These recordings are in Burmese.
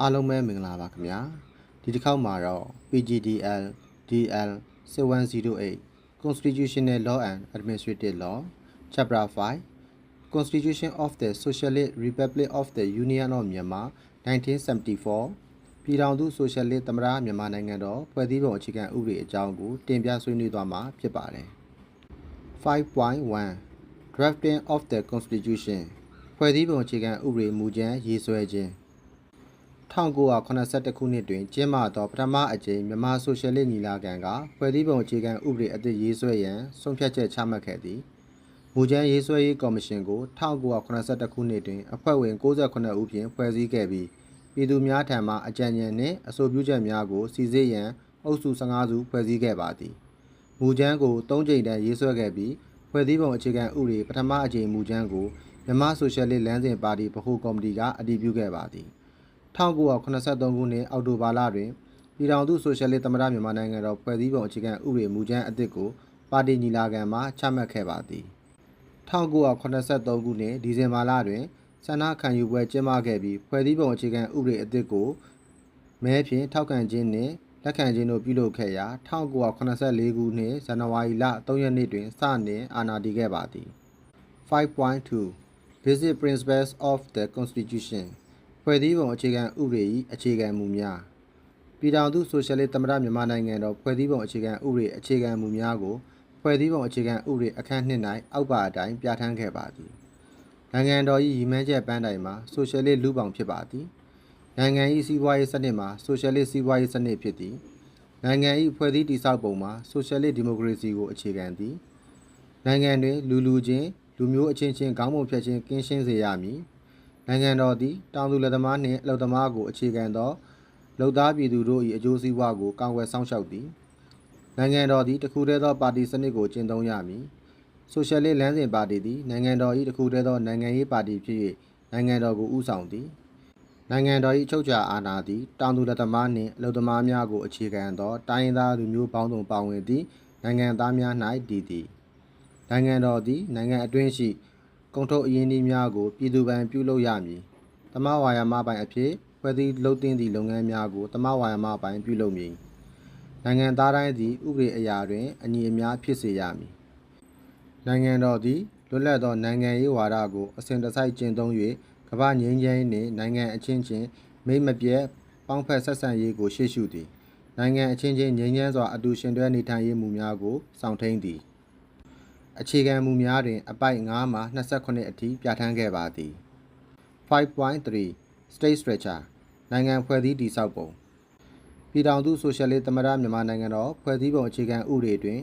အားလုံးပဲမင်္ဂလာပါခင်ဗျာဒီတစ်ခေါက်မှာတော့ PGDL DL 7108 Constitutional Law and Administrative Law Chapter 5 Constitution of the Socialist Republic of the Union of Myanmar 1974ပြည်ထောင်စုဆိုရှယ်လစ်သမ္မတမြန်မာနိုင်ငံတော်ဖွဲ့စည်းပုံအခြေခံဥပဒေအကြောင်းကိုတင်ပြဆွေးနွေးသွားမှာဖြစ်ပါတယ်5.1 Drafting of the Constitution ဖွဲ့စည်းပုံအခြေခံဥပဒေမူကြမ်းရေးဆွဲခြင်း 1982ခုနှစ်တွင်ကျင်းပသောပထမအကြိမ်မြန်မာဆိုရှယ်လစ်ညီလာခံကဖွဲ့စည်းပုံအခြေခံဥပဒေအသစ်ရေးဆွဲရန်ဆုံးဖြတ်ချက်ချမှတ်ခဲ့သည်မူကြမ်းရေးဆွဲရေးကော်မရှင်ကို1982ခုနှစ်တွင်အဖွဲ့ဝင်68ဦးဖြင့်ဖွဲ့စည်းခဲ့ပြီးပြည်သူများထံမှအကြံဉာဏ်နှင့်အဆိုပြုချက်များကိုစီစစ်ရန်အုပ်စု15စုဖွဲ့စည်းခဲ့ပါသည်မူကြမ်းကို3ကြိမ်တန်းရေးဆွဲခဲ့ပြီးဖွဲ့စည်းပုံအခြေခံဥပဒေပထမအကြိမ်မူကြမ်းကိုမြန်မာဆိုရှယ်လစ်လမ်းစဉ်ပါတီဗဟိုကော်မတီကအတည်ပြုခဲ့ပါသည် 1983ခုနှစ်အောက်တိုဘာလတွင်ပြည်ထောင်စုဆိုရှယ်လစ်သမ္မတမြန်မာနိုင်ငံတော်ဖွဲ့စည်းပုံအခြေခံဥပဒေမူကြမ်းအသစ်ကိုပါတီညီလာခံမှချမှတ်ခဲ့ပါသည်1983ခုနှစ်ဒီဇင်ဘာလတွင်ဆန္ဒခံယူပွဲကျင်းပခဲ့ပြီးဖွဲ့စည်းပုံအခြေခံဥပဒေအသစ်ကိုမဲဖြင့်ထောက်ခံခြင်းနှင့်လက်ခံခြင်းတို့ပြုလုပ်ခဲ့ရာ1984ခုနှစ်ဇန်နဝါရီလ3ရက်နေ့တွင်စတင်အာဏာတည်ခဲ့ပါသည်5.2 Basic Principles of the Constitution ဖွဲ့စည်းပုံအခြေခံဥပဒေ၏အခြေခံမူများပြည်ထောင်စုဆိုရှယ်လစ်သမ္မတမြန်မာနိုင်ငံတော်ဖွဲ့စည်းပုံအခြေခံဥပဒေအခြေခံမူများကိုဖွဲ့စည်းပုံအခြေခံဥပဒေအခန်း2၌အောက်ပါအတိုင်းပြဋ္ဌာန်းခဲ့ပါသည်နိုင်ငံတော်၏ရည်မှန်းချက်ပန်းတိုင်မှာဆိုရှယ်လစ်လူပောင်ဖြစ်ပါသည်နိုင်ငံ၏စီးပွားရေးစနစ်မှာဆိုရှယ်လစ်စီးပွားရေးစနစ်ဖြစ်သည်နိုင်ငံ၏ဖွဲ့စည်းတည်ဆောက်ပုံမှာဆိုရှယ်လစ်ဒီမိုကရေစီကိုအခြေခံသည်နိုင်ငံတွင်လူလူချင်းလူမျိုးအချင်းချင်းခေါင်းပုံဖြတ်ခြင်းကင်းရှင်းစေရမည် နိုင်ငံတော်သည်တောင်သူလက်သမားနှင့်အလုပ်သမားကိုအခြေခံသောလုပ်သားပြည်သူတို့၏အကျိုးစီးပွားကိုကာကွယ်စောင့်ရှောက်သည်နိုင်ငံတော်သည်တခုတည်းသောပါတီစနစ်ကိုကျင့်သုံးရမည်ဆိုရှယ်လစ်လမ်းစဉ်ပါတီသည်နိုင်ငံတော်၏တခုတည်းသောနိုင်ငံရေးပါတီဖြစ်၍နိုင်ငံတော်ကိုဦးဆောင်သည်နိုင်ငံတော်၏အချုပ်အခြာအာဏာသည်တောင်သူလက်သမားနှင့်အလုပ်သမားများကိုအခြေခံသောတိုင်းရင်းသားလူမျိုးပေါင်းစုံပါဝင်သည့်နိုင်ငံသားများ၌တည်သည်နိုင်ငံတော်သည်နိုင်ငံအတွင်းရှိ ကုန်ထုတ်အရင်းအနှီးများကိုပြည်သူပိုင်ပြုလုပ်ရမည်။တမဝါယာမပိုင်အဖြစ်ဖွဲ့စည်းလှုပ်သင်းသည့်လုပ်ငန်းများကိုတမဝါယာမပိုင်ပြုလုပ်မည်။နိုင်ငံသားတိုင်းသည်ဥပဒေအရာတွင်အညီအမျှဖြစ်စေရမည်။နိုင်ငံတော်သည်လွတ်လပ်သောနိုင်ငံရေးဝါဒကိုအစဉ်တစိုက်ကျင့်သုံး၍ကမ္ဘာငြိမ်းချမ်းရေးနှင့်နိုင်ငံအချင်းချင်းမိမ့်မပြတ်ပေါင်းဖက်ဆက်ဆံရေးကိုရှေ့ရှုသည်။နိုင်ငံအချင်းချင်းငြိမ်းချမ်းစွာအတူရှင်တွဲနေထိုင်ရေးမူများကိုစောင့်ထိန်သည်။ အခြေခံမူများတွင် အပိုက်9မှ28အထိပြဋ္ဌာန်းခဲ့ပါသည်5.3 State Structure နိုင်ငံဖွဲ့စည်းတည်ဆောက်ပုံပြည်ထောင်စုဆိုရှယ်လစ်သမ္မတမြန်မာနိုင်ငံတော်ဖွဲ့စည်းပုံအခြေခံဥပဒေတွင်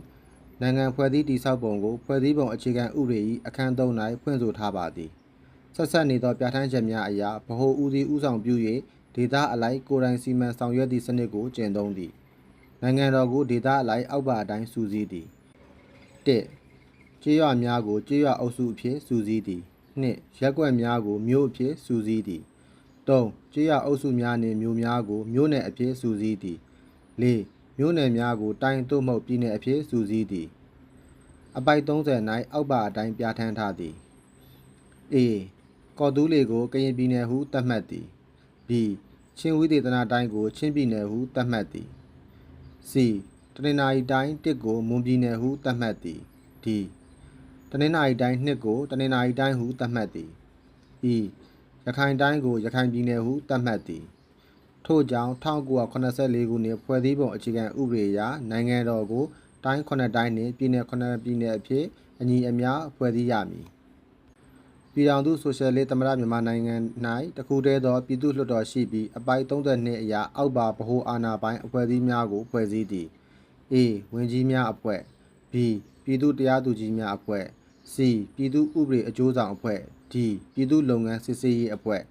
နိုင်ငံဖွဲ့စည်းတည်ဆောက်ပုံကိုဖွဲ့စည်းပုံအခြေခံဥပဒေ၏အခန်း3၌ဖွင့်ဆိုထားပါသည်ဆက်ဆက်နေသောပြဋ္ဌာန်းချက်များအရဗဟိုဦးစီးဦးဆောင်ပြု၍ဒေသအလိုက်ကိုယ်တိုင်စီမံဆောင်ရွက်သည့်စနစ်ကိုကျင့်သုံးသည်နိုင်ငံတော်ကိုဒေသအလိုက်အောက်ပါအတိုင်းစူးစီးသည်1 ကြေးရွာများကိုကြေးရွာအုပ်စုအဖြစ်စုစည်းသည်နှစ်ရက်ကွက်များကိုမြို့အဖြစ်စုစည်းသည်၃ကြေးရွာအုပ်စုများနှင့်မြို့များကိုမြို့နယ်အဖြစ်စုစည်းသည်၄မြို့နယ်များကိုတိုင်းသို့မဟုတ်ပြည်နယ်အဖြစ်စုစည်းသည်အပိုက်30၌အောက်ပါအတိုင်းပြဋ္ဌာန်းထားသည် A ကော်တူးလေကိုကရင်ပြည်နယ်ဟုသတ်မှတ်သည် B ချင်းဝိသေသနာတိုင်းကိုချင်းပြည်နယ်ဟုသတ်မှတ်သည် C တနင်္သာရီတိုင်းတစ်ကိုမွန်ပြည်နယ်ဟုသတ်မှတ်သည် D တနင်္သာရီတိုင်းနှစ်ကိုတနင်္သာရီတိုင်းဟုသတ်မှတ်သည်ဤရခိုင်တိုင်းကိုရခိုင်ပြည်နယ်ဟုသတ်မှတ်သည်ထို့ကြောင့်1984ခုနှစ်ဖွဲ့စည်းပုံအခြေခံဥပဒေအရနိုင်ငံတော်ကိုတိုင်း9တိုင်းနှင့်ပြည်နယ်9ပြည်နယ်အဖြစ်အညီအမျှဖွဲ့စည်းရမည်ပြည်ထောင်စုဆိုရှယ်လစ်သမ္မတမြန်မာနိုင်ငံ၌တခုတည်းသောပြည်သူ့လွှတ်တော်ရှိပြီးအပိုက်32အရာအောက်ပါဗဟိုအာဏာပိုင်းအဖွဲ့အစည်းများကိုဖွဲ့စည်းသည် A ဝင်ကြီးများအဖွဲ့ B ပြည်သူ့တရားသူကြီးများအဖွဲ့ C ပြည်သူ့ဥပဒေအကျိုးဆောင်အဖွဲ့ D ပြည်သူ့လုပ်ငန်းစစ်ဆေးရေးအဖွဲ့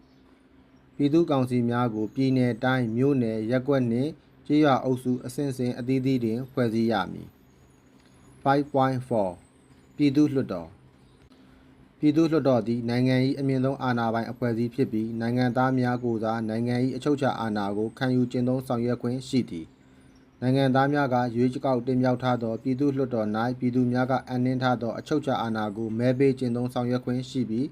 ပြည်သူ့ကောင်စီများကိုပြည်내တိုင်းမြို့နယ်ရပ်ကွက်နှင့်ကြေးရွာအုပ်စုအဆင့်ဆင့်အသီးသီးတွင်ဖွဲ့စည်းရမည်5.4ပြည်သူ့လွှတ်တော်ပြည်သူ့လွှတ်တော်သည်နိုင်ငံ၏အမြင့်ဆုံးအာဏာပိုင်အဖွဲ့အစည်းဖြစ်ပြီးနိုင်ငံသားများကိုသာနိုင်ငံ၏အချုပ်အခြာအာဏာကိုခံယူကျင့်သုံးဆောင်ရွက်ခွင့်ရှိသည် နိုင်ငံသားများကရွေးကောက်တင်မြှောက်ထားသောပြည်သူ့လွှတ်တော်၌ပြည်သူများကအနှင်းထားသောအချုပ်အခြာအာဏာကိုမဲပေးကျင့်သုံးဆောင်ရွက်ခွင့်ရှိပြီး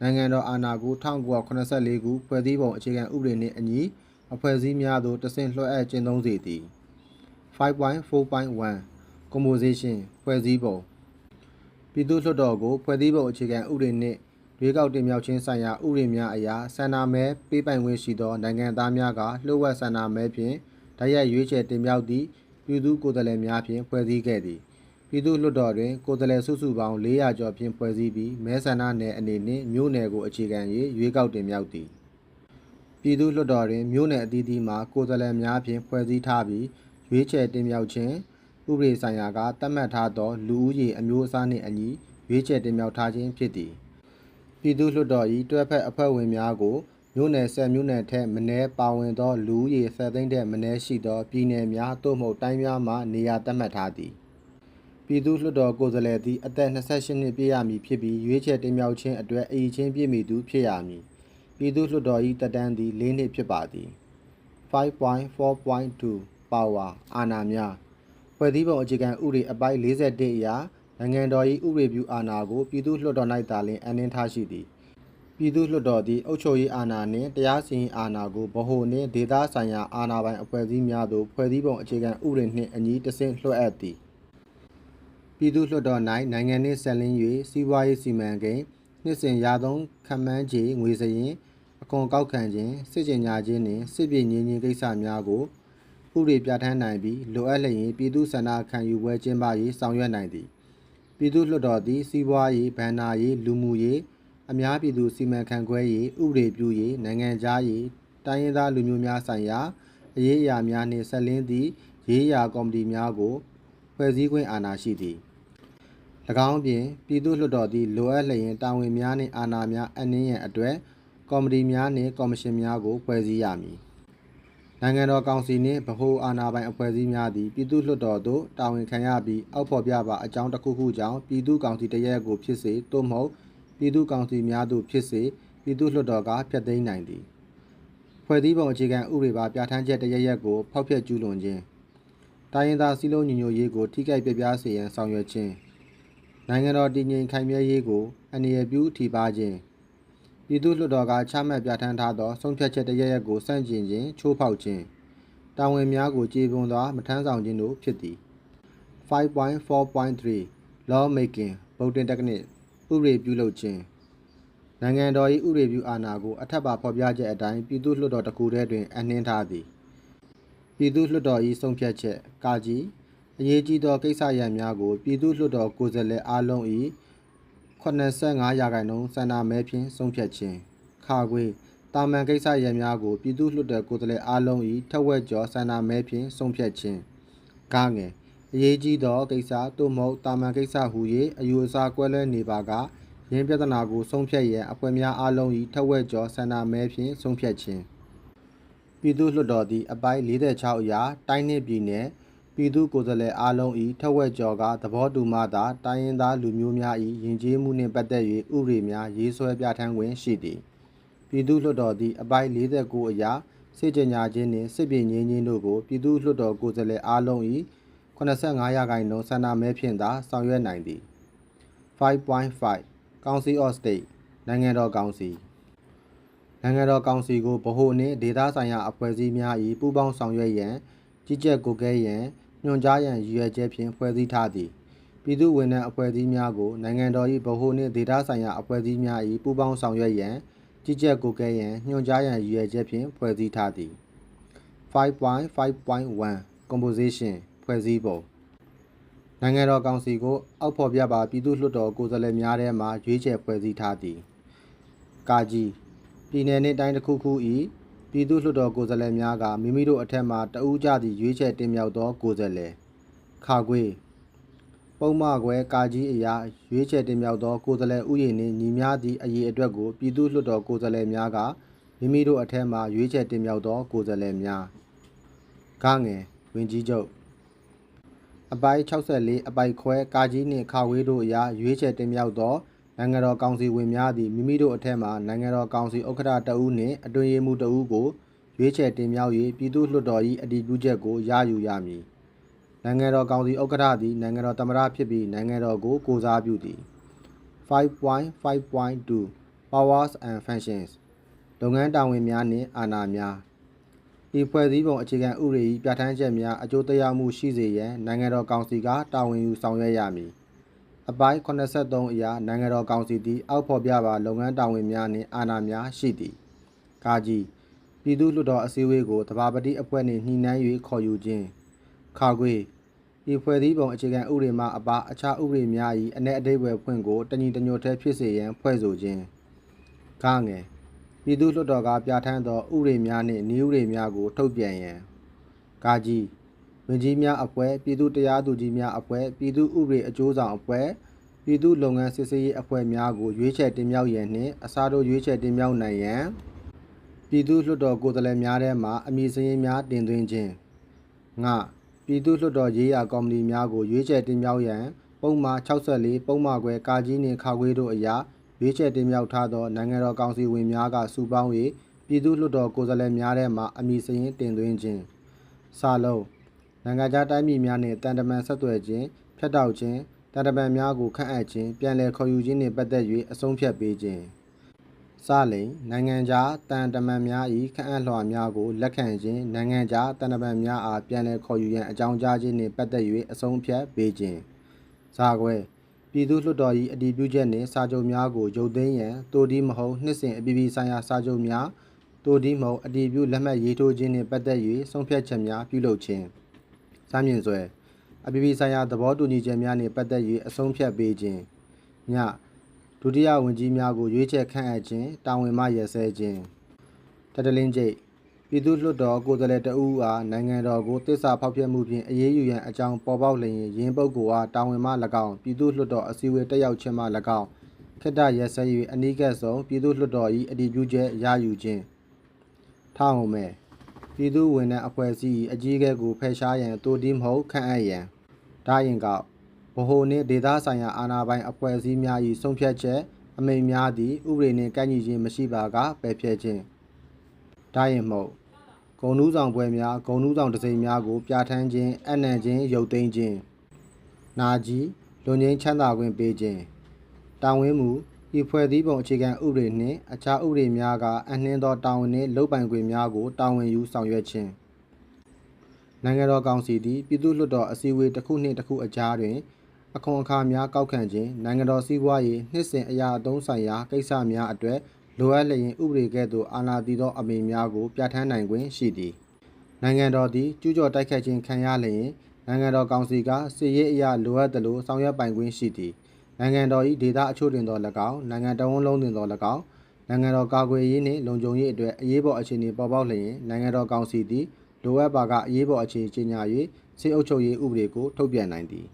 နိုင်ငံတော်အာဏာကို1984ခုဖွဲ့စည်းပုံအခြေခံဥပဒေနှင့်အညီအဖွဲ့အစည်းများသို့တဆင့်လွှဲအပ်ကျင့်သုံးစေသည်5.4.1 Composition ဖွဲ့စည်းပုံပြည်သူ့လွှတ်တော်ကိုဖွဲ့စည်းပုံအခြေခံဥပဒေနှင့်ရွေးကောက်တင်မြှောက်ခြင်းဆိုင်ရာဥပဒေများအရာဆန္ဒမဲပေးပိုင်ခွင့်ရှိသောနိုင်ငံသားများကလျှို့ဝှက်ဆန္ဒမဲဖြင့် တိုက်ရိုက်ရွေးချယ်တင်မြှောက်သည့်ပြည်သူ့ကိုယ်စားလှယ်များဖြင့်ဖွဲ့စည်းခဲ့သည်ပြည်သူ့လွှတ်တော်တွင်ကိုယ်စားလှယ်စုစုပေါင်း400ကျော်ဖြင့်ဖွဲ့စည်းပြီးမဲဆန္ဒနယ်အနေနှင့်မြို့နယ်ကိုအခြေခံ၍ရွေးကောက်တင်မြှောက်သည်ပြည်သူ့လွှတ်တော်တွင်မြို့နယ်အသီးသီးမှကိုယ်စားလှယ်များဖြင့်ဖွဲ့စည်းထားပြီးရွေးချယ်တင်မြှောက်ခြင်းဥပဒေဆိုင်ရာကသတ်မှတ်ထားသောလူဦးရေအမျိုးအစားနှင့်အညီရွေးချယ်တင်မြှောက်ထားခြင်းဖြစ်သည်ပြည်သူ့လွှတ်တော်၏တွဲဖက်အဖွဲ့ဝင်များကို မြို့နယ်ဆက်မြို့နယ်ထက်မနည်းပါဝင်သော လူဦးရေဆက်သိန်းတဲ့မနည်းရှိသော ပြည်နယ်များသို့မဟုတ်တိုင်းများမှနေရာသတ်မှတ်ထားသည်ပြည်သူ့လွှတ်တော်ကိုယ်စားလှယ်သည်အသက်28နှစ်ပြည့်ရမည်ဖြစ်ပြီးရွေးချယ်တင်မြှောက်ခြင်းအတွက်အည်ချင်းပြည့်မီသူဖြစ်ရမည်ပြည်သူ့လွှတ်တော်၏တက်တန်းသည်၄နှစ်ဖြစ်ပါသည်5.4.2 Power အာဏာများဖွဲ့စည်းပုံအခြေခံဥပဒေအပိုက်41အရနိုင်ငံတော်၏ဥပဒေပြုအာဏာကိုပြည်သူ့လွှတ်တော်၌သာလျှင်အနှင်းထားရှိသည် ပြည်သူ့လွှတ်တော်သည်အုပ်ချုပ်ရေးအာဏာနှင့်တရားစီရင်အာဏာကိုဗဟိုနှင့်ဒေသဆိုင်ရာအာဏာပိုင်အဖွဲ့အစည်းများသို့ဖွဲ့စည်းပုံအခြေခံဥပဒေနှင့်အညီတဆင့်လွှဲအပ်သည်ပြည်သူ့လွှတ်တော်၌နိုင်ငံနှင့်ဆက်လင်း၍စီးပွားရေးစီမံကိန်းနှစ်စဉ်ရာသုံးခံမှန်းခြေငွေစရင်အခွန်ကောက်ခံခြင်းစစ်ကြေညာခြင်းနှင့်စစ်ပြေငြင်းခြင်းကိစ္စများကိုဥပဒေပြဋ္ဌာန်းနိုင်ပြီးလိုအပ်လျင်ပြည်သူ့ဆန္ဒခံယူပွဲကျင်းပရေးဆောင်ရွက်နိုင်သည်ပြည်သူ့လွှတ်တော်သည်စီးပွားရေးဗန္နာရေးလူမှုရေး အများပြည်သူစီမံခန့်ခွဲရေးဥပဒေပြုရေးနိုင်ငံခြားရေးတိုင်းရင်းသားလူမျိုးများဆိုင်ရာအရေးအရာများနှင့်ဆက်လင်းသည့်ရေးရာကော်မတီများကိုဖွဲ့စည်းခွင့်အာဏာရှိသည်၎င်းပြင်ပြည်သူ့လွှတ်တော်သည်လိုအပ်လျင်တာဝန်များနှင့်အာဏာများအနှင်းရန်အတွက်ကော်မတီများနှင့်ကော်မရှင်များကိုဖွဲ့စည်းရမည်နိုင်ငံတော်ကောင်စီနှင့်ဗဟိုအာဏာပိုင်အဖွဲ့အစည်းများသည်ပြည်သူ့လွှတ်တော်သို့တာဝန်ခံရပြီးအောက်ဖော်ပြပါအကြောင်းတစ်ခုခုကြောင့်ပြည်သူ့ကောင်စီတရက်ကိုဖြစ်စေသို့မဟုတ် ပြည်သူ့ကောင်စီများသို့ဖြစ်စေပြည်သူ့လွှတ်တော်ကဖျက်သိမ်းနိုင်သည်ဖွဲ့စည်းပုံအခြေခံဥပဒေပါပြဋ္ဌာန်းချက်တရရက်ကိုဖောက်ဖျက်ကျူးလွန်ခြင်းတိုင်းရင်းသားစည်းလုံးညီညွတ်ရေးကိုထိခိုက်ပြပြစေရန်ဆောင်ရွက်ခြင်းနိုင်ငံတော်တည်ငြိမ်ခိုင်မြဲရေးကိုအနေအပြုထိပါခြင်းပြည်သူ့လွှတ်တော်ကချမှတ်ပြဋ္ဌာန်းထားသောဆုံးဖြတ်ချက်တရရက်ကိုစန့်ကျင်ခြင်းချိုးဖောက်ခြင်းတာဝန်များကိုကြေပွန်စွာမထမ်းဆောင်ခြင်းတို့ဖြစ်သည်5.4.3 law making ဗုဒ္ဓတက္ကနစ် ဥပဒေပြုလုပ်ခြင်းနိုင်ငံတော်၏ဥပဒေပြုအာဏာကိုအထက်ပါဖော်ပြချက်အတိုင်းပြည်သူ့လွှတ်တော်တစ်ခုတည်းတွင်အနှင်းထားသည်ပြည်သူ့လွှတ်တော်၏ဆုံးဖြတ်ချက်ကာကြီးအရေးကြီးသောကိစ္စရပ်များကိုပြည်သူ့လွှတ်တော်ကိုယ်စားလှယ်အားလုံး၏85ရာခိုင်နှုန်းဆန္ဒမဲဖြင့်ဆုံးဖြတ်ခြင်းခါခွေတာမန်ကိစ္စရပ်များကိုပြည်သူ့လွှတ်တော်ကိုယ်စားလှယ်အားလုံး၏ထက်ဝက်ကျော်ဆန္ဒမဲဖြင့်ဆုံးဖြတ်ခြင်းဂငယ် အရေးကြီးသောကိစ္စသို့မဟုတ်တာမန်ကိစ္စဟူ၍အယူအဆကွဲလွဲနေပါကရင်းပြဿနာကိုဆုံးဖြတ်ရန်အဖွဲ့များအားလုံး၏ထက်ဝက်ကျော်ဆန္ဒမဲဖြင့်ဆုံးဖြတ်ခြင်းပြည်သူ့လွှတ်တော်သည်အပိုင်း46အရာတိုင်းနှင့်ပြည်နယ်ပြည်သူ့ကိုယ်စားလှယ်အားလုံး၏ထက်ဝက်ကျော်ကသဘောတူမှသာတိုင်းရင်းသားလူမျိုးများ၏ယဉ်ကျေးမှုနှင့်ပတ်သက်၍ဥပဒေများရေးဆွဲပြဋ္ဌာန်းခွင့်ရှိသည်ပြည်သူ့လွှတ်တော်သည်အပိုင်း49အရာစစ်ကြေညာခြင်းနှင့်စစ်ပြေငြင်းခြင်းတို့ကိုပြည်သူ့လွှတ်တော်ကိုယ်စားလှယ်အားလုံး၏ 85ရာခိုင်နှုန်းဆန္ဒမဲဖြင့်သာဆောင်ရွက်နိုင်သည်5.5 Council of State နိုင်ငံတော်ကောင်စီနိုင်ငံတော်ကောင်စီကိုဗဟိုနှင့်ဒေသဆိုင်ရာအဖွဲ့အစည်းများ၏ပူးပေါင်းဆောင်ရွက်ရန်ကြီးကြပ်ကိုကဲရန်ညွှန်ကြားရန်ရည်ရွယ်ချက်ဖြင့်ဖွဲ့စည်းထားသည်ပြည်သူ့ဝန်ထမ်းအဖွဲ့အစည်းများကိုနိုင်ငံတော်၏ဗဟိုနှင့်ဒေသဆိုင်ရာအဖွဲ့အစည်းများ၏ပူးပေါင်းဆောင်ရွက်ရန်ကြီးကြပ်ကိုကဲရန်ညွှန်ကြားရန်ရည်ရွယ်ချက်ဖြင့်ဖွဲ့စည်းထားသည်5.5.1 Composition ဖွဲ့စည်းပုံနိုင်ငံတော်ကောင်စီကိုအောက်ဖော်ပြပါပြည်သူ့လွှတ်တော်ကိုယ်စားလှယ်များထဲမှရွေးချယ်ဖွဲ့စည်းထားသည်ကာကြီးပြည်내နှင့်တိုင်းတစ်ခုခု၏ပြည်သူ့လွှတ်တော်ကိုယ်စားလှယ်များကမိမိတို့အထက်မှတဦးကြသည့်ရွေးချယ်တင်မြှောက်သောကိုယ်စားလှယ်ခါခွေပုံမှကွယ်ကာကြီးအရာရွေးချယ်တင်မြှောက်သောကိုယ်စားလှယ်ဥယျာဉ်နှင့်ညီမျှသည့်အရေးအတွက်ကိုပြည်သူ့လွှတ်တော်ကိုယ်စားလှယ်များကမိမိတို့အထက်မှရွေးချယ်တင်မြှောက်သောကိုယ်စားလှယ်များဂငယ်ဝင်ကြီးချုပ် အပိုင်း64အပိုက်ခွဲကာကြီးနှင့်ခါဝေးတို့အရာရွေးချယ်တင်မြှောက်သောနိုင်ငံတော်ကောင်စီဝင်များသည်မိမိတို့အထက်မှနိုင်ငံတော်ကောင်စီဥက္ကဋ္ဌတဦးနှင့်အတွင်ရေးမှူးတဦးကိုရွေးချယ်တင်မြှောက်၍ပြည်သူ့လွှတ်တော်၏အတည်ပြုချက်ကိုရယူရမည်နိုင်ငံတော်ကောင်စီဥက္ကဋ္ဌသည်နိုင်ငံတော်သမ္မတဖြစ်ပြီးနိုင်ငံတော်ကိုကိုစားပြုသည်5.5.2 Powers and Functions လုပ်ငန်းတာဝန်များနှင့်အာဏာများ ဤဖွဲ့စည်းပုံအခြေခံဥပဒေ၏ပြဋ္ဌာန်းချက်များအကျိုးသက်မှုရှိစေရန်နိုင်ငံတော်ကောင်စီကတာဝန်ယူဆောင်ရွက်ရမည်အပိုင်း83အရာနိုင်ငံတော်ကောင်စီသည်အောက်ဖော်ပြပါလုပ်ငန်းတာဝန်များနှင့်အာဏာများရှိသည်ကာကြီးပြည်သူ့လွှတ်တော်အစည်းအဝေးကိုတဘာပတိအဖွဲ့နှင့်ညှိနှိုင်း၍ခေါ်ယူခြင်းခါခွေဤဖွဲ့စည်းပုံအခြေခံဥပဒေမှအပါအခြားဥပဒေများ၏အ내အဓိပ္ပာယ်ဖွင့်ကိုတညီတညွတ်တည်းဖြစ်စေရန်ဖွဲ့ဆိုခြင်းခငယ် ပြည်သူ့လွှတ်တော်ကပြဋ္ဌာန်းသောဥပဒေများနှင့်နည်းဥပဒေများကို ထုတ်ပြန်ရန်ကာကြီးဝင်ကြီးများအဖွဲ့ပြည်သူ့တရားသူကြီးများအဖွဲ့ပြည်သူ့ဥပဒေအကျိုးဆောင်အဖွဲ့ပြည်သူ့လုပ်ငန်းစစ်ဆေးရေးအဖွဲ့များကိုရွေးချယ်တင်မြှောက်ရန်နှင့်အစားထိုးရွေးချယ်တင်မြှောက်နိုင်ရန်ပြည်သူ့လွှတ်တော်ကိုယ်စားလှယ်များထဲမှအမည်စာရင်းများတင်သွင်းခြင်းငပြည်သူ့လွှတ်တော်ရေးရာကော်မတီများကိုရွေးချယ်တင်မြှောက်ရန်ပုံမှန်64ပုံမှန်ခွဲကာကြီးနှင့်ခါခွေးတို့အရာ ရွေးချယ်တင်မြှောက်ထားသောနိုင်ငံတော်ကောင်စီဝင်များကစုပေါင်း၍ပြည်သူ့လွှတ်တော်ကိုယ်စားလှယ်များထဲမှအမည်စာရင်းတင်သွင်းခြင်းစာလုံးနိုင်ငံခြားတိုင်းပြည်များနှင့်တန်တမန်ဆက်သွယ်ခြင်းဖျက်တောက်ခြင်းတန်တမန်များကိုခန့်အပ်ခြင်းပြန်လည်ခေါ်ယူခြင်းနှင့်ပတ်သက်၍အဆုံးဖြတ်ပေးခြင်းစလိန်နိုင်ငံခြားတန်တမန်များ၏ခန့်အပ်လွှာများကိုလက်ခံခြင်းနိုင်ငံခြားတန်တမန်များအားပြန်လည်ခေါ်ယူရန်အကြောင်းကြားခြင်းနှင့်ပတ်သက်၍အဆုံးဖြတ်ပေးခြင်းဇာခွဲ ပြည်သူ့လွှတ်တော်၏အတည်ပြုချက်နှင့်စာချုပ်များကိုရုပ်သိမ်းရန်တိုဒီမဟုတ်နှစ်စဉ်အပြည်ပြည်ဆိုင်ရာစာချုပ်များတိုဒီမဟုတ်အတည်ပြုလက်မှတ်ရေးထိုးခြင်းနှင့်ပတ်သက်၍ဆုံးဖြတ်ချက်များပြုလုပ်ခြင်းစမ်းမြင့်စွဲအပြည်ပြည်ဆိုင်ရာသဘောတူညီချက်များနှင့်ပတ်သက်၍အဆုံးဖြတ်ပေးခြင်းညဒုတိယဝန်ကြီးများကိုရွေးချယ်ခန့်အပ်ခြင်းတာဝန်မှရစဲခြင်းတတလင်းကျိတ် ပြည်သူ့လွှတ်တော်ကိုယ်စားလှယ်တဦးအားနိုင်ငံတော်ကိုတစ္ဆာဖောက်ဖျက်မှုဖြင့်အရေးယူရန်အကြောင်းပေါ်ပေါက်လျင်ရင်းပုဂ္ဂိုလ်အားတာဝန်မှ၎င်းပြည်သူ့လွှတ်တော်အစည်းအဝေးတက်ရောက်ခြင်းမှ၎င်းခေတ္တရစဲ၍အနိကဆုံးပြည်သူ့လွှတ်တော်၏အတည်ပြုချက်ရယူခြင်းထောင်းမဲ့ပြည်သူ့ဝန်ထမ်းအဖွဲ့အစည်း၏အကြီးအကဲကိုဖယ်ရှားရန်တိုတီးမဟုတ်ခန့်အပ်ရန်ဒါရင်ကောက်ဗဟိုနှင့်ဒေသဆိုင်ရာအာဏာပိုင်အဖွဲ့အစည်းများ၏ဆုံးဖြတ်ချက်အမိန့်များသည့်ဥပဒေနှင့်ကိုက်ညီခြင်းမရှိပါကပယ်ဖျက်ခြင်း ဒါရင်မဟုတ်ဂုံနူးဆောင်ပွဲများဂုံနူးဆောင်တစိမ့်များကို ပြဋ္ဌာန်းခြင်းအနံ့ခြင်းရုပ်သိမ်းခြင်းနာကြီးလွန်ငင်းချမ်းသာခွင့်ပေးခြင်းတာဝန်မူဤဖွဲ့စည်းပုံအခြေခံဥပဒေနှင့်အခြားဥပဒေများကအနှင်းသောတာဝန်နှင့်လုပ်ပိုင်ခွင့်များကိုတာဝန်ယူဆောင်ရွက်ခြင်းနိုင်ငံတော်ကောင်စီသည်ပြည်သူ့လွှတ်တော်အစည်းအဝေးတစ်ခုနှင့်တစ်ခုအကြားတွင် အခွန်အခါများကောက်ခံခြင်းနိုင်ငံတော်စီးပွားရေးနှစ်စဉ်အရာအသုံးဆိုင်ရာကိစ္စများအတွက် လိုအပ်လျင်ဥပဒေကဲ့သို့အာဏာတည်သောအမိန့်များကိုပြဋ္ဌာန်းနိုင်ခွင့်ရှိသည်နိုင်ငံတော်သည်ကျူးကျော်တိုက်ခိုက်ခြင်းခံရလျင်နိုင်ငံတော်ကောင်စီကစစ်ရေးအရာလိုအပ်သလိုဆောင်ရွက်ပိုင်ခွင့်ရှိသည်နိုင်ငံတော်၏ဒေသအချို့တွင်သော၎င်းနိုင်ငံတော်ဝန်လုံးတွင်သော၎င်းနိုင်ငံတော်ကာကွယ်ရေးနှင့်လုံခြုံရေးအတွက်အရေးပေါ်အခြေအနေပေါ်ပေါက်လျင်နိုင်ငံတော်ကောင်စီသည်လိုအပ်ပါကအရေးပေါ်အခြေကြေညာ၍စစ်အုပ်ချုပ်ရေးဥပဒေကိုထုတ်ပြန်နိုင်သည်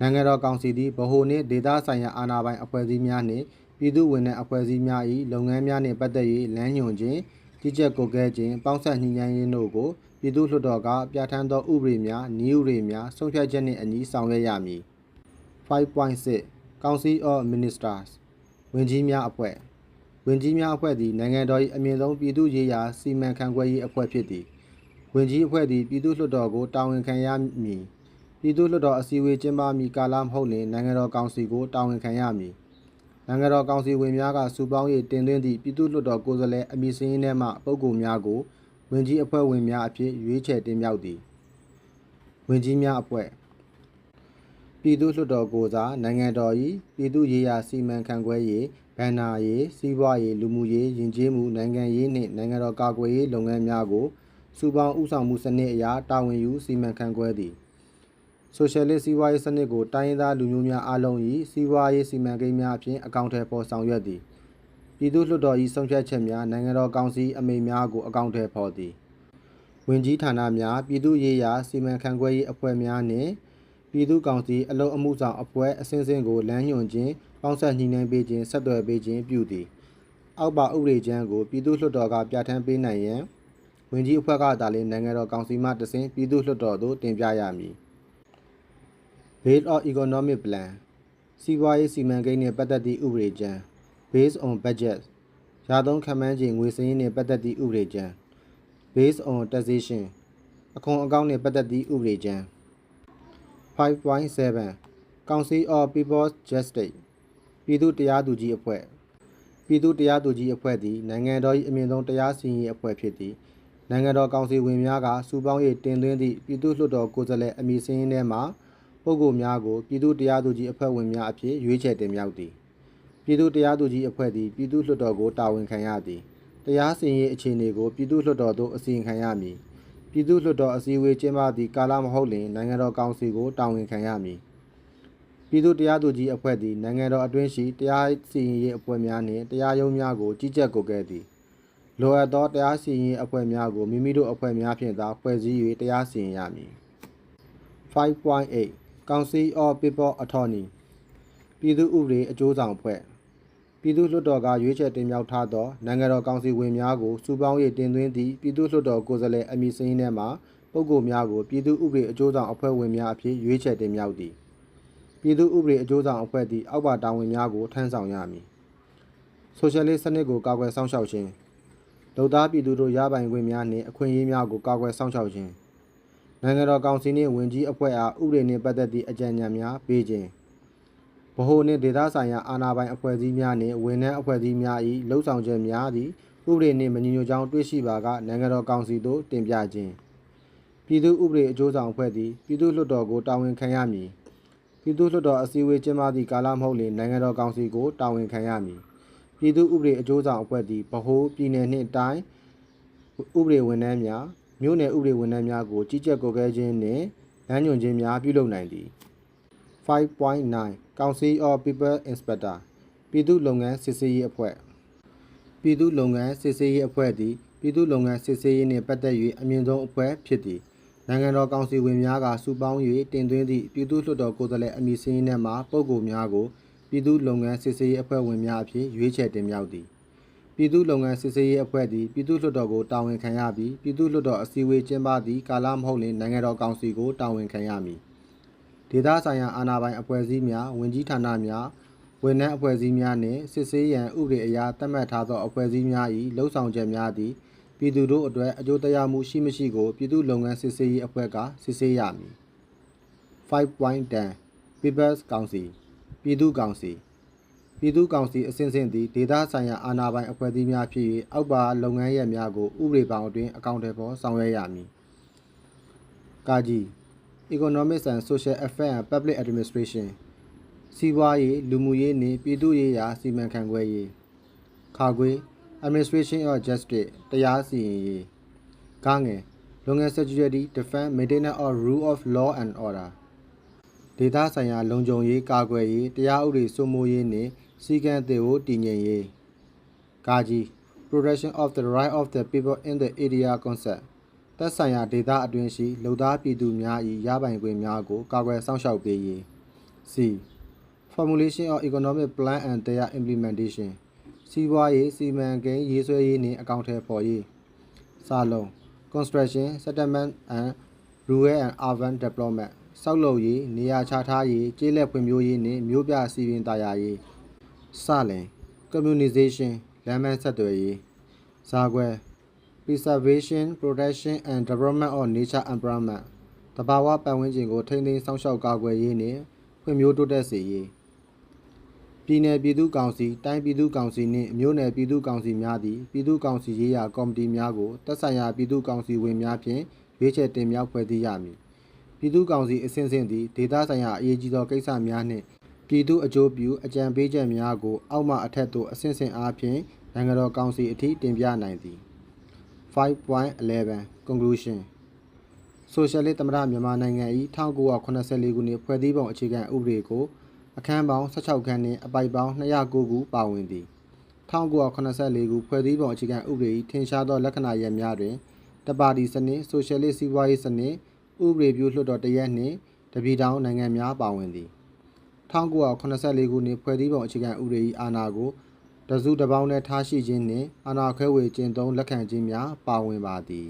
နိုင်ငံတော်ကောင်စီသည်ဗဟိုနှင့်ဒေသဆိုင်ရာအာဏာပိုင်အဖွဲ့အစည်းများနှင့် ပြည်သူ့ဝန်ထမ်းအဖွဲ့အစည်းများ၏လုပ်ငန်းများနှင့်ပတ်သက်၍လမ်းညွှန်ခြင်းကြီးကြပ်ကွပ်ကဲခြင်းပေါင်းစပ်ညှိနှိုင်းရေးတို့ကိုပြည်သူ့လွှတ်တော်ကပြဋ္ဌာန်းသောဥပဒေများ၊နည်းဥပဒေများဆုံးဖြတ်ချက်နှင့်အညီဆောင်ရွက်ရမည်5.6 Council of Ministers ဝန်ကြီးများအဖွဲ့ဝန်ကြီးများအဖွဲ့သည်နိုင်ငံတော်၏အမြင့်ဆုံးပြည်သူ့ရေးရာစီမံခန့်ခွဲရေးအဖွဲ့ဖြစ်သည်ဝန်ကြီးအဖွဲ့သည်ပြည်သူ့လွှတ်တော်ကိုတာဝန်ခံရမည်ပြည်သူ့လွှတ်တော်အစည်းအဝေးကျင်းပမည်ကာလမဟုတ်လျှင်နိုင်ငံတော်ကောင်စီကိုတာဝန်ခံရမည် နိုင်ငံတော်ကောင်စီဝင်များကစုပေါင်း၍တင်သွင်းသည့်ပြည်သူ့လွှတ်တော်ကိုယ်စားလှယ်အမည်စာရင်းထဲမှပုဂ္ဂိုလ်များကိုဝင်ကြီးအဖွဲ့ဝင်များအဖြစ်ရွေးချယ်တင်မြှောက်သည်ဝင်ကြီးများအဖွဲ့ပြည်သူ့လွှတ်တော်ကိုစားနိုင်ငံတော်၏ပြည်သူ့ရေးရာစီမံခန့်ခွဲရေးဗန္နာရေးစီးပွားရေးလူမှုရေးယဉ်ကျေးမှုနိုင်ငံရေးနှင့်နိုင်ငံတော်ကာကွယ်ရေးလုပ်ငန်းများကိုစုပေါင်းဥဆောင်မှုစနစ်အရာတာဝန်ယူစီမံခန့်ခွဲသည် ဆိုရှယ်လစ်စီးပွားရေးစနစ်ကိုတိုင်းရင်းသားလူမျိုးများအားလုံး၏စီးပွားရေးစီမံကိန်းများအပြင်အကောင့်ထဲပေါ်ဆောင်ရွက်သည်ပြည်သူ့လွှတ်တော်၏ဆုံးဖြတ်ချက်များနိုင်ငံတော်ကောင်စီအမိန့်များကိုအကောင့်ထဲပေါ်သည်ဝင်ကြီးဌာနများပြည်သူ့ရေးရာစီမံခန့်ခွဲရေးအဖွဲ့များနှင့်ပြည်သူ့ကောင်စီအလုံအမှုဆောင်အဖွဲ့အစဉ်စဉ်ကိုလမ်းညွှန်ခြင်းပေါင်းဆက်ညှိနှိုင်းပေးခြင်းဆက်သွယ်ပေးခြင်းပြုသည်အောက်ပါဥပဒေချမ်းကိုပြည်သူ့လွှတ်တော်ကပြဋ္ဌာန်းပေးနိုင်ရန်ဝင်ကြီးအဖွဲ့ကသာလျှင်နိုင်ငံတော်ကောင်စီမှတဆင့်ပြည်သူ့လွှတ်တော်သို့တင်ပြရမည် Based on Economic Plan စီးပွားရေးစီမံကိန်းနှင့်ပတ်သက်သည့်ဥပဒေကြမ်း Based on Budget ရာသုံးခန့်မှန်းခြေငွေစည်းရင်းနှင့်ပတ်သက်သည့်ဥပဒေကြမ်း Based on Taxation အခွန်အကောက်နှင့်ပတ်သက်သည့်ဥပဒေကြမ်း5.7 Council of People's Justice ပြည်သူ့တရားသူကြီးအဖွဲ့ပြည်သူ့တရားသူကြီးအဖွဲ့သည်နိုင်ငံတော်၏အမြင့်ဆုံးတရားစီရင်ရေးအဖွဲ့ဖြစ်သည်နိုင်ငံတော်ကောင်စီဝင်များကစုပေါင်း၍တင်သွင်းသည့်ပြည်သူ့လွှတ်တော်ကိုယ်စားလှယ်အမည်စရင်းထဲမှ ပုဂ္ဂိုလ်များကိုပြည်သူ့တရားသူကြီးအဖွဲ့ဝင်များအဖြစ်ရွေးချယ်တင်မြှောက်သည်ပြည်သူ့တရားသူကြီးအဖွဲ့သည်ပြည်သူ့လွှတ်တော်ကိုတာဝန်ခံရသည်တရားစီရင်ရေးအခြေအနေကိုပြည်သူ့လွှတ်တော်သို့အစီရင်ခံရမည်ပြည်သူ့လွှတ်တော်အစည်းအဝေးကျင်းပသည့်ကာလမဟုတ်လျှင်နိုင်ငံတော်ကောင်စီကိုတာဝန်ခံရမည်ပြည်သူ့တရားသူကြီးအဖွဲ့သည်နိုင်ငံတော်အတွင်းရှိတရားစီရင်ရေးအဖွဲ့များနှင့်တရားရုံးများကိုကြီးကြပ်ကွပ်ကဲသည်လိုအပ်သောတရားစီရင်ရေးအဖွဲ့များကိုမိမိတို့အဖွဲ့များဖြင့်သာဖွဲ့စည်း၍တရားစီရင်ရမည်5.8 Council of People Attorney ပြည်သူ့ဥပဒေအကျိုးဆောင်အဖွဲ့ပြည်သူ့လွှတ်တော်ကရွေးချယ်တင်မြှောက်ထားသောနိုင်ငံတော်ကောင်စီဝင်များကိုစုပေါင်း၍တင်သွင်းသည့်ပြည်သူ့လွှတ်တော်ကိုယ်စားလှယ်အမည်စရင်းထဲမှပုဂ္ဂိုလ်များကိုပြည်သူ့ဥပဒေအကျိုးဆောင်အဖွဲ့ဝင်များအဖြစ်ရွေးချယ်တင်မြှောက်သည်ပြည်သူ့ဥပဒေအကျိုးဆောင်အဖွဲ့သည်အောက်ပါတာဝန်များကိုထမ်းဆောင်ရမည်ဆိုရှယ်လစ်စနစ်ကိုကာကွယ်စောင့်ရှောက်ခြင်းဒုသားပြည်သူတို့ရပိုင်ခွင့်များနှင့်အခွင့်အရေးများကိုကာကွယ်စောင့်ရှောက်ခြင်း နိုင်ငံတော်ကောင်စီနှင့်ဝင်ကြီးအဖွဲ့အားဥပဒေနှင့်ပတ်သက်သည့်အကြံဉာဏ်များပေးခြင်းဗဟိုနှင့်ဒေသဆိုင်ရာအာဏာပိုင်အဖွဲ့အစည်းများနှင့်ဝန်ထမ်းအဖွဲ့အစည်းများ၏လှုပ်ဆောင်ချက်များသည်ဥပဒေနှင့်မညီညွတ်ကြောင်းတွေ့ရှိပါကနိုင်ငံတော်ကောင်စီသို့တင်ပြခြင်းပြည်သူ့ဥပဒေအကျိုးဆောင်အဖွဲ့သည်ပြည်သူ့လွှတ်တော်ကိုတာဝန်ခံရမည်ပြည်သူ့လွှတ်တော်အစည်းအဝေးကျင်းပသည့်ကာလမဟုတ်လျှင်နိုင်ငံတော်ကောင်စီကိုတာဝန်ခံရမည်ပြည်သူ့ဥပဒေအကျိုးဆောင်အဖွဲ့သည်ဗဟိုပြည်နယ်နှင့်တိုင်းဥပဒေဝန်ထမ်းများ မြို့နယ်ဥပဒေဝန်ထမ်းများကိုကြီးကြပ်ကွပ်ကဲခြင်းနှင့်လမ်းညွှန်ခြင်းများပြုလုပ်နိုင်သည်5.9 Council of People Inspector ပြည်သူ့လုပ်ငန်းစစ်ဆေးရေးအဖွဲ့ပြည်သူ့လုပ်ငန်းစစ်ဆေးရေးအဖွဲ့သည်ပြည်သူ့လုပ်ငန်းစစ်ဆေးရေးနှင့်ပတ်သက်၍အမြင့်ဆုံးအဖွဲ့ဖြစ်သည်နိုင်ငံတော်ကောင်စီဝင်များကစုပေါင်း၍တင်သွင်းသည့်ပြည်သူ့လွှတ်တော်ကိုယ်စားလှယ်အမည်စရင်းထဲမှပုဂ္ဂိုလ်များကိုပြည်သူ့လုပ်ငန်းစစ်ဆေးရေးအဖွဲ့ဝင်များအဖြစ်ရွေးချယ်တင်မြှောက်သည် ပြည်သူ့လုပ်ငန်းစစ်ဆေးရေးအဖွဲ့သည်ပြည်သူ့လွှတ်တော်ကိုတာဝန်ခံရပြီးပြည်သူ့လွှတ်တော်အစည်းအဝေးကျင်းပသည့်ကာလမဟုတ်လျှင်နိုင်ငံတော်ကောင်စီကိုတာဝန်ခံရမည်ဒေသဆိုင်ရာအာဏာပိုင်အဖွဲ့အစည်းများဝင်ကြီးဌာနများဝန်ထမ်းအဖွဲ့အစည်းများနှင့်စစ်ဆေးရန်ဥပဒေအရသတ်မှတ်ထားသောအဖွဲ့အစည်းများ၏လှုပ်ဆောင်ချက်များသည်ပြည်သူတို့အတွက်အကျိုးတရားမှုရှိမရှိကိုပြည်သူ့လုပ်ငန်းစစ်ဆေးရေးအဖွဲ့ကစစ်ဆေးရမည်5.10 People's Council ပြည်သူ့ကောင်စီ ပြည်သူ့ကောင်စီအစဉ်စဉ်သည်ဒေသဆိုင်ရာအာဏာပိုင်အဖွဲ့အစည်းများဖြစ်၍အောက်ပါလုပ်ငန်းရပ်များကိုဥပဒေပေါင်းအတွင်းအကောင့်တွေပေါ်ဆောင်ရွက်ရမည်ကာကြီး Economics and Social Affairs and Public Administration စီးပွားရေးလူမှုရေးနှင့်ပြည်သူ့ရေးရာစီမံခန့်ခွဲရေးခါခွေ Administration of Justice တရားစီရင်ရေးဂငယ်လုပ်ငန်း Security Defense Maintenance of Rule of Law and Order ဒေသဆိုင်ရာလုံခြုံရေးကာကွယ်ရေးတရားဥပဒေစိုးမိုးရေးနှင့် စည်းကမ်းအသစ်ကိုတည်ငြိမ်ရေးကာကြီး Protection of the Right of the People in the Area Concept သက်ဆိုင်ရာဒေသအတွင်းရှိလူသားပြည်သူများ၏ရပိုင်ခွင့်များကိုကာကွယ်စောင့်ရှောက်ပေးရေး C Formulation of Economic Plan and their Implementation စီးပွားရေးစီမံကိန်းရေးဆွဲရေးနှင့်အကောင့်ထဲပေါ်ရေးစာလုံး Construction Settlement and Rural and Urban Development ဆောက်လုပ်ရေးနေရာချထားရေးကျေးလက်ဖွံ့ဖြိုးရေးနှင့်မြို့ပြစီရင်သားရရေး စလင် Communization လမ်းမဆက်သွယ်ရေးဇာခွဲ Preservation Protection and Development of Nature Environment တဘာဝပတ်ဝန်းကျင်ကိုထိန်းသိမ်းစောင့်ရှောက်ကာကွယ်ရေးနှင့်ဖွံ့ဖြိုးတိုးတက်စေရေးပြည်내ပြည်သူ့ကောင်စီတိုင်းပြည်သူ့ကောင်စီနှင့်မြို့နယ်ပြည်သူ့ကောင်စီများသည့်ပြည်သူ့ကောင်စီရေးရာကော်မတီများကိုသက်ဆိုင်ရာပြည်သူ့ကောင်စီဝင်များဖြင့်ရွေးချယ်တင်မြှောက်ဖွဲ့စည်းရမည်ပြည်သူ့ကောင်စီအစဉ်စဉ်သည်ဒေသဆိုင်ရာအရေးကြီးသောကိစ္စများနှင့် ပြည်သူ့အကျိုးပြုအကြံပေးချက်များကို အောက်မှအထက်သို့အစဉ်စဉ်အားဖြင့်နိုင်ငံတော်ကောင်စီအထိတင်ပြနိုင်သည်5.11 Conclusion ဆိုရှယ်လစ်သမ္မတမြန်မာနိုင်ငံ၏1984ခုနှစ်ဖွဲ့စည်းပုံအခြေခံဥပဒေကို အခန်းပေါင်း16ခန်းနှင့်အပိုက်ပေါင်း209ခုပါဝင်သည်1984ခုဖွဲ့စည်းပုံအခြေခံဥပဒေ၏ထင်ရှားသောလက္ခဏာရပ်များတွင်တပါတီစနစ်ဆိုရှယ်လစ်စီးပွားရေးစနစ်ဥပဒေပြုလွှတ်တော်တရက်နှင့်တပြည်ထောင်နိုင်ငံများပါဝင်သည် 1984ခုနှစ်ဖွဲ့စည်းပုံအခြေခံဥပဒေ၏အာဏာကိုတစုတစ်ပေါင်းနဲ့ထားရှိခြင်းနှင့် အာဏာခွဲဝေကျင့်သုံးလက်ခံခြင်းများ ပါဝင်ပါသည်